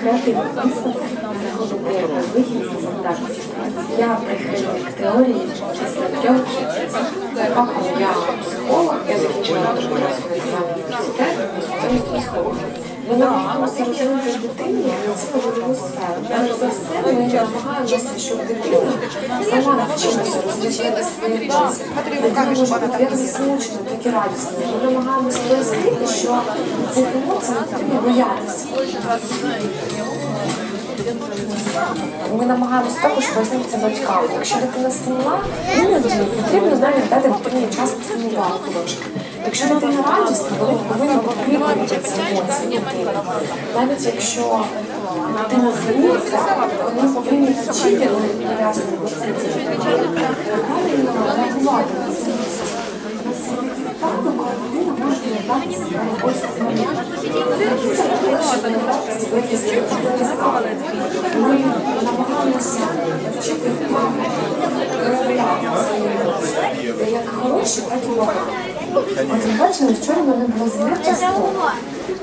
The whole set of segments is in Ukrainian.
креативне мислення, знаходити вихід зі. Я прихильник теорії після трьох фахом я психолог, я закінчила національний університет, спеціальність психолог. Ми намагаємося розвинути дитині цілу сферу. Перш за все, ми намагаємося, щоб дитина сама навчилася свої радісна. Ми намагаємося пояснити, що цих емоцій не потрібно боятися. Ми намагаємося також пояснити це батькам. Якщо дитина сумна, іноді потрібно навіть дати дитині час посумувати трошки. Якщо дитина радісна, вони повинні підтримувати ці емоції. Навіть якщо вони повинні навчити, вони себе ось ми намагаємося вчити як хороші, так і. От ви бачили, вчора в мене було з.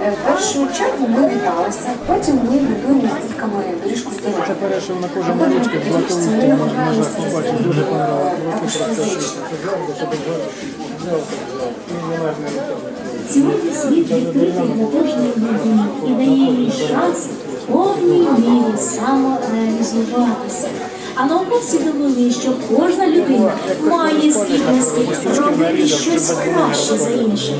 Е, В першу чергу ми віталися, потім ми з дітками доріжку здоров'я. Це перейшов на кожному ручці в Златоусті, можна нажати, побачити, дуже. Також фізично. Сьогодні світ відкритий для кожної людини і дає їй шанс повній мірі самореалізуватися. А науковці довели, що кожна людина має здібності робити щось краще за інших.